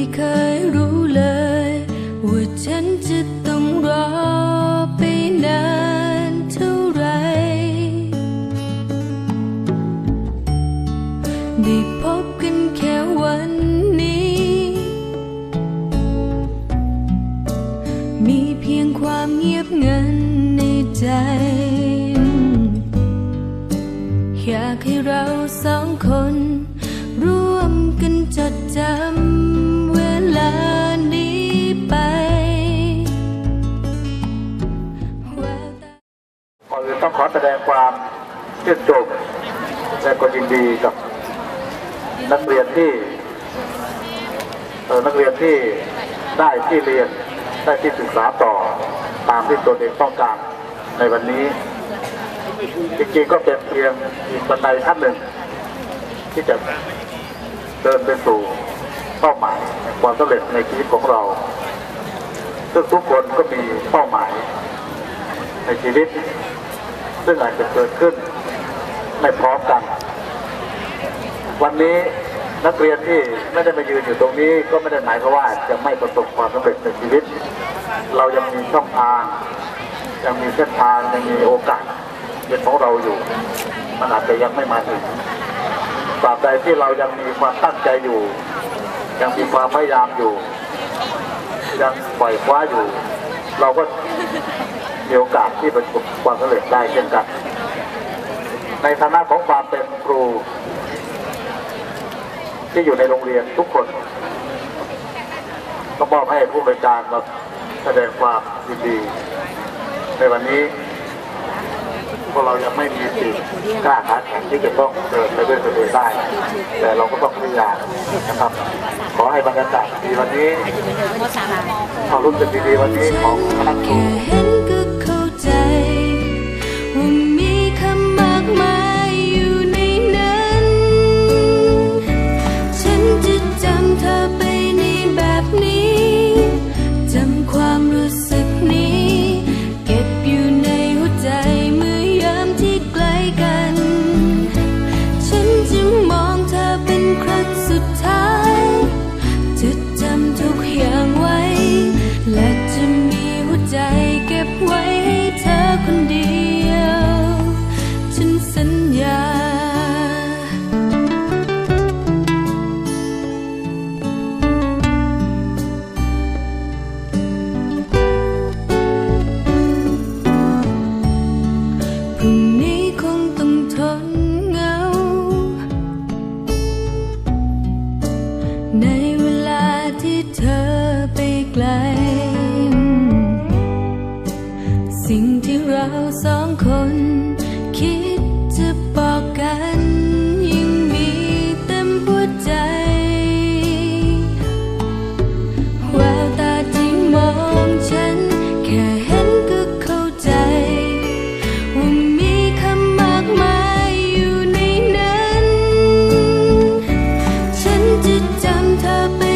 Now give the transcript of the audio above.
ไม่เคยรู้เลย ว่าฉันจะต้องรอไปนานเท่าไร ได้พบกันแค่วันนี้ มีเพียงความเงียบงันในใจ อยากให้เราสองคน ร่วมกันจดจำ อื่นต้องขอแสดงความชื่นชมและก็ยินดีกับนักเรียนที่นักเรียนที่ได้ที่เรียนได้ที่ศึกษาต่อตามที่ตนเองต้องการในวันนี้จริงๆก็เป็นเพียงอีกบันไดขั้นหนึ่ง ที่จะเดินไปสู่เป้าหมายความสำเร็จในชีวิตของเราซึ่งทุกคนก็มีเป้าหมายในชีวิต ซึ่งอาจจะเกิดขึ้นไม่พร้อมกัน วันนี้นักเรียนที่ไม่ได้มายืนอยู่ตรงนี้ก็ไม่ได้หมายความว่าจะไม่ประสบความสำเร็จในชีวิต เรายังมีช่องทาง ยังมีเส้นทางยังมีโอกาสเป็นของเราอยู่ มันอาจจะยังไม่มาถึงตราบใดที่เรายังมีความตั้งใจอยู่ ยังมีความพยายามอยู่ ยังปล่อยคว้าอยู่ เราก็มีโอกาสที่ประสบ ความสำเร็จได้เช่นกัน ในฐานะของความเป็นครู ที่อยู่ในโรงเรียนทุกคนก็มอบให้ผู้บริการมาแสดงความยินดี ในวันนี้พวกเรายังไม่มีสิทธิ์กล้าขาแข็งที่จะต้องเดินไปด้วยตัวเองได้ แต่เราก็ต้องพยายามนะครับ ขอให้บรรยากาศดีวันนี้ความรู้สึกดีๆวันนี้ของคณะครูแค่เห็น ญา พรุ่งนี้คงต้องทนเหงา ในเวลาที่เธอไปไกล สิ่งที่เราสอง 但他。